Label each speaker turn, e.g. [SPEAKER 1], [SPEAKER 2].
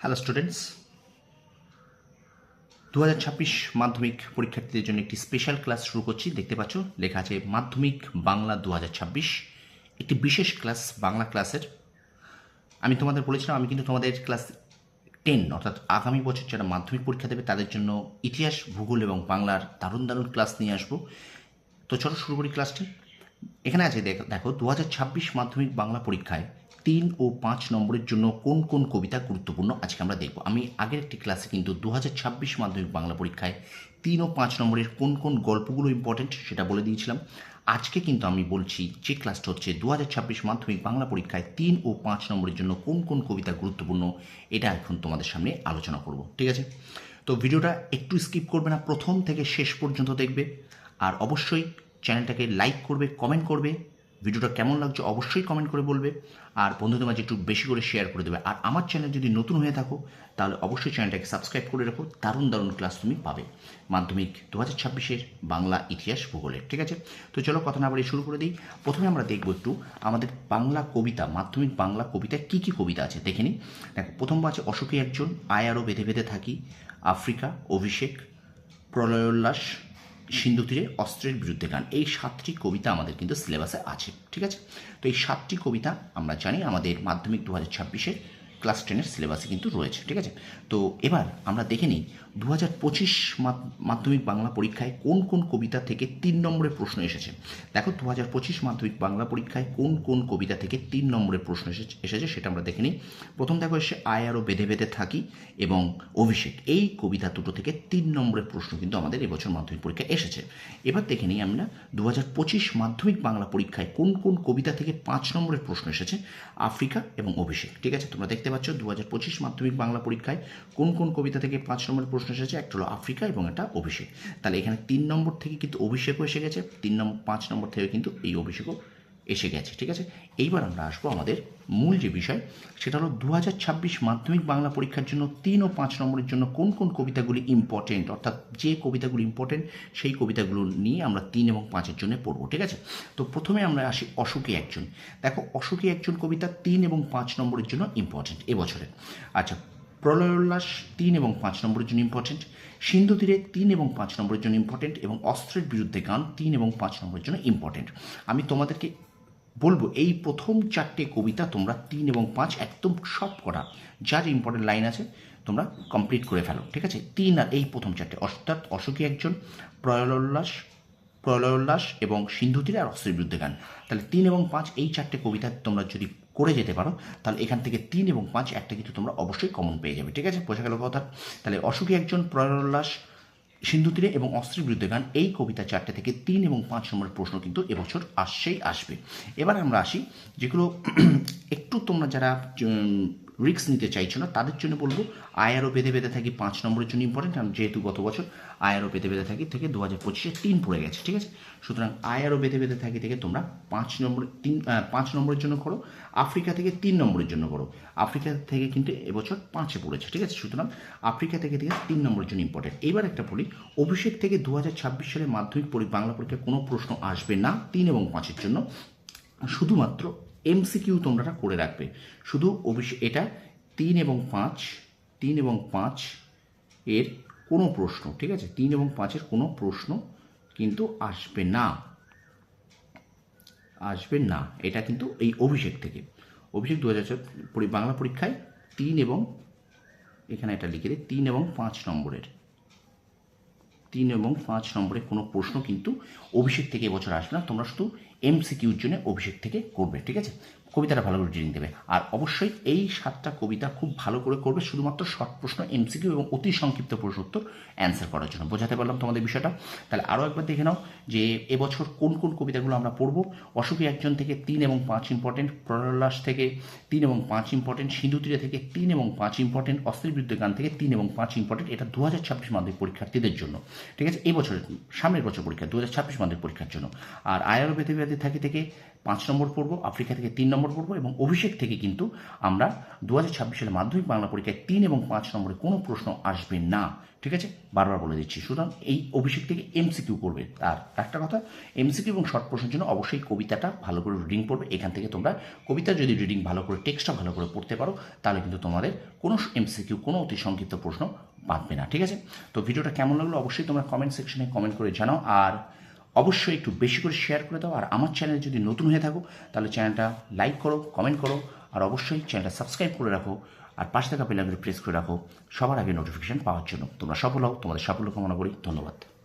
[SPEAKER 1] Hello students দু হাজার ছাব্বিশ মাধ্যমিক পরীক্ষার্থীদের জন্য একটি স্পেশাল ক্লাস শুরু করছি। দেখতে পাচ্ছ, লেখা আছে মাধ্যমিক বাংলা দু হাজার ছাব্বিশ। একটি বিশেষ ক্লাস বাংলা ক্লাসের আমি তোমাদের বলেছিলাম, আমি কিন্তু তোমাদের ক্লাস টেন অর্থাৎ আগামী বছর যারা মাধ্যমিক পরীক্ষা দেবে, তাদের জন্য ইতিহাস, ভূগোল এবং বাংলার দারুণ দারুণ ক্লাস নিয়ে আসব। তো চলো শুরু করি ক্লাসটি এখানে আছে, দেখ- দু হাজার ছাব্বিশ মাধ্যমিক বাংলা পরীক্ষায় তিন ও পাঁচ নম্বরের জন্য কোন কোন কবিতা গুরুত্বপূর্ণ আজকে আমরা দেখব। আমি আগের একটি ক্লাসে কিন্তু দু হাজার ছাব্বিশ মাধ্যমিক বাংলা পরীক্ষায় তিন ও পাঁচ নম্বরের কোন কোন গল্পগুলো ইম্পর্টেন্ট সেটা বলে দিয়েছিলাম। আজকে কিন্তু আমি বলছি যে ক্লাসটা হচ্ছে দু হাজার ছাব্বিশ মাধ্যমিক বাংলা পরীক্ষায় তিন ও পাঁচ নম্বরের জন্য কোন কোন কবিতা গুরুত্বপূর্ণ এটা এখন তোমাদের সামনে আলোচনা করব। ঠিক আছে? তো ভিডিওটা একটু স্কিপ করবে না, প্রথম থেকে শেষ পর্যন্ত দেখবে। আর অবশ্যই চ্যানেলটাকে লাইক করবে কমেন্ট করবে। ভিডিওটা কেমন লাগছে অবশ্যই কমেন্ট করে বলবে। আর বন্ধুদের মাঝে একটু বেশি করে শেয়ার করে দেবে। আর আমার চ্যানেল যদি নতুন হয়ে থাকো, তাহলে অবশ্যই চ্যানেলটাকে সাবস্ক্রাইব করে রাখো। দারুণ দারুণ ক্লাস তুমি পাবে। মাধ্যমিক দু হাজার ছাব্বিশের বাংলা ইতিহাস ভূগোলের ঠিক আছে? তো চলো কথা না বাড়িয়ে শুরু করে দিই। প্রথমে আমরা দেখব একটু আমাদের বাংলা কবিতা, মাধ্যমিক বাংলা কবিতায় কী কী কবিতা আছে দেখে নিই। দেখো প্রথম আছে অশোকে একজন আয়ারও বেঁধে বেঁধে থাকি, আফ্রিকা, অভিষেক, প্রলয়োল্লাস সিন্ধু তীরে অস্ত্রের বিরুদ্ধে গান। এই সাতটি কবিতা আমাদের কিন্তু সিলেবাসে আছে, ঠিক আছে? তো এই সাতটি কবিতা আমরা জানি আমাদের মাধ্যমিক দু হাজার ছাব্বিশের ক্লাস টেনের সিলেবাসে কিন্তু রয়েছে, ঠিক আছে? তো এবার আমরা দেখে নিই দু হাজার পঁচিশ মাধ্যমিক বাংলা পরীক্ষায় কোন কোন কবিতা থেকে তিন নম্বরের প্রশ্ন এসেছে? দেখো দু হাজার পঁচিশ মাধ্যমিক বাংলা পরীক্ষায় কোন কোন কবিতা থেকে তিন নম্বরের প্রশ্ন এসেছে এসেছে সেটা আমরা দেখে নিই। প্রথম দেখো এসে আয় আরও বেঁধে বেঁধে থাকি এবং অভিষেক। এই কবিতা দুটো থেকে তিন নম্বরের প্রশ্ন কিন্তু আমাদের এবছর মাধ্যমিক পরীক্ষায় এসেছে। এবার দেখে নিই আমরা দু হাজার পঁচিশ মাধ্যমিক বাংলা পরীক্ষায় কোন কোন কবিতা থেকে পাঁচ নম্বরের প্রশ্ন এসেছে? আফ্রিকা এবং অভিষেক, ঠিক আছে? তোমরা দেখতে পাচ্ছ দু হাজার পঁচিশ মাধ্যমিক বাংলা পরীক্ষায় কোন কোন কবিতা থেকে পাঁচ নম্বরের প্রশ্ন এসেছে? একটা হলো আফ্রিকা এবং একটা অভিষেক। তাহলে এখানে তিন নম্বর থেকে কিন্তু অভিষেকও এসে গেছে, তিন নম্বর, পাঁচ নম্বর থেকে কিন্তু এই অভিষেকও এসে গেছে, ঠিক আছে? এইবার আমরা আসব আমাদের মূল যে বিষয়, সেটা হলো দু হাজার ছাব্বিশ মাধ্যমিক বাংলা পরীক্ষার জন্য তিন ও পাঁচ নম্বরের জন্য কোন কোন কবিতাগুলি ইম্পর্টেন্ট অর্থাৎ যে কবিতাগুলি ইম্পর্টেন্ট সেই কবিতাগুলো নিয়ে আমরা তিন এবং পাঁচের জন্য পড়ব, ঠিক আছে? তো প্রথমে আমরা আসি অশোকে একজন। দেখো, অশোকে একজন কবিতা তিন এবং পাঁচ নম্বরের জন্য ইম্পর্টেন্ট এবছরে। আচ্ছা প্রলয়োল্লাস তিন এবং পাঁচ নম্বরের জন্য ইম্পর্টেন্ট সিন্ধু তীরে তিন এবং পাঁচ নম্বরের জন্য ইম্পর্টেন্ট এবং অস্ত্রের বিরুদ্ধে গান তিন এবং পাঁচ নম্বরের জন্য ইম্পর্টেন্ট আমি তোমাদেরকে বলব, এই প্রথম চারটে কবিতা তোমরা তিন এবং পাঁচ একদম সব করা, যার ইম্পর্টেন্ট লাইন আছে, তোমরা কমপ্লিট করে ফেলো, ঠিক আছে? তিন আর এই প্রথম চারটে, অর্থাৎ অশোকী একজন, প্রলয়োল্লাস প্রলয়োল্লাস এবং সিন্ধু তীরে আর অস্ত্রের বিরুদ্ধে গান। তাহলে তিন এবং পাঁচ এই চারটে কবিতা তোমরা যদি করে যেতে পারো, তাহলে এখান থেকে তিন এবং পাঁচ একটা কিন্তু তোমরা অবশ্যই কমন পেয়ে যাবে, ঠিক আছে? বোঝা গেল কথা তাহলে অশোকী একজন, প্রলয়োল্লাস সিন্ধু তীরে এবং অস্ত্রের বিরুদ্ধে গান, এই কবিতা চারটে থেকে তিন এবং পাঁচ নম্বরের প্রশ্ন কিন্তু এবছর আসছেই, আসবে। এবার আমরা আসি যেগুলো একটু তোমরা যারা রিক্স নিতে চাইছো না, তাদের জন্য বলব আয়ারও বেঁধে বেঁধে থাকি পাঁচ নম্বরের জন্য ইম্পর্টেন্ট কারণ যেহেতু গত বছর আয়ারও বেঁধে বেঁধে থাকি থেকে দু হাজার পঁচিশে তিন পড়ে গেছে, ঠিক আছে? সুতরাং আয়ারও বেঁধে বেঁধে থাকি থেকে তোমরা পাঁচ নম্বর, তিন পাঁচ নম্বরের জন্য করো, আফ্রিকা থেকে তিন নম্বরের জন্য করো। আফ্রিকা থেকে কিন্তু এবছর পাঁচে পড়েছে, ঠিক আছে? সুতরাং আফ্রিকা থেকে থেকে তিন নম্বরের জন্য ইম্পর্টেন্ট এবার একটা বলি, অভিষেক থেকে দু হাজার ছাব্বিশ সালে মাধ্যমিক বাংলা পরীক্ষায় কোনো প্রশ্ন আসবে না তিন এবং পাঁচের জন্য। শুধুমাত্র এমসিকিউ তোমরা করে রাখবে। শুধু অভিষেক এটা তিন এবং পাঁচ, তিন এবং পাঁচ এর কোনো প্রশ্ন, ঠিক আছে? তিন এবং পাঁচের কোনো প্রশ্ন কিন্তু আসবে না। আসবে না। এটা কিন্তু এই অভিষেক থেকে। অভিষেক দু হাজার বাংলা পরীক্ষায় তিন এবং এখানে এটা লিখে দিই তিন এবং পাঁচ নম্বরের। তিন এবং পাঁচ নম্বরে কোনো প্রশ্ন কিন্তু অভিষেক থেকে এবছর আসবে না। তোমরা শুধু এমসিকিউর জন্য অভিষেক থেকে করবে, ঠিক আছে? কবিতাটা ভালো করে ট্রেনিং দেবে। আর অবশ্যই এই সাতটা কবিতা খুব ভালো করে করবে, শুধুমাত্র শর্ট প্রশ্ন এমসিকিউ এবং অতি সংক্ষিপ্ত প্রশ্ন উত্তর অ্যান্সার করার জন্য। বোঝাতে পারলাম তোমাদের বিষয়টা? তাহলে আরও একবার দেখে নাও যে এবছর কোন কোন কবিতাগুলো আমরা পড়ব। অশোকী একজন থেকে তিন এবং পাঁচ ইম্পর্টেন্ট প্রলল্লাস থেকে তিন এবং পাঁচ ইম্পর্টেন্ট সিন্ধু তীরে থেকে তিন এবং পাঁচ ইম্পর্টেন্ট অস্ত্রের বিরুদ্ধে গান থেকে তিন এবং পাঁচ ইম্পর্টেন্ট এটা দু হাজার ছাব্বিশ মাধ্যমিক পরীক্ষার্থীদের জন্য, ঠিক আছে? এই বছরের সামনের বছর পরীক্ষা দু হাজার ছাব্বিশ মাধ্যমিক পরীক্ষার জন্য। আর আয়ারও বেঁধে থাকি থেকে পাঁচ নম্বর পড়ব, আফ্রিকা থেকে তিন নম্বর পড়ব এবং অভিষেক থেকে কিন্তু আমরা দু হাজার ছাব্বিশ সালে মাধ্যমিক বাংলা পরীক্ষায় তিন এবং পাঁচ নম্বরে কোনো প্রশ্ন আসবে না। ঠিক আছে? বারবার বলে দিচ্ছি। সুতরাং এই অভিষেক থেকে এমসিকিউ করবে। আর একটা কথা, এমসিকিউ এবং শর্ট প্রশ্নের জন্য অবশ্যই কবিতাটা ভালো করে রিডিং পড়বে। এখান থেকে তোমরা কবিতা যদি রিডিং ভালো করে টেক্সটটা ভালো করে পড়তে পারো, তাহলে কিন্তু তোমাদের কোনো এমসিকিউ, কোনো অতি সংক্ষিপ্ত প্রশ্ন বাঁধবে না। ঠিক আছে? তো ভিডিওটা কেমন লাগল অবশ্যই তোমরা কমেন্ট সেকশনে কমেন্ট করে জানাও। আর অবশ্যই একটু বেশি করে শেয়ার করে দাও। আর আমার চ্যানেল যদি নতুন হয়ে থাকো, তাহলে চ্যানেলটা লাইক করো কমেন্ট করো, আর অবশ্যই চ্যানেলটা সাবস্ক্রাইব করে রাখো, আর পাশে থাকা বেলাগুলো প্রেস করে রাখো। সবার আগে নোটিফিকেশান পাওয়ার জন্য। তোমরা সফল হও, তোমাদের সাফল্য কামনা করি। ধন্যবাদ।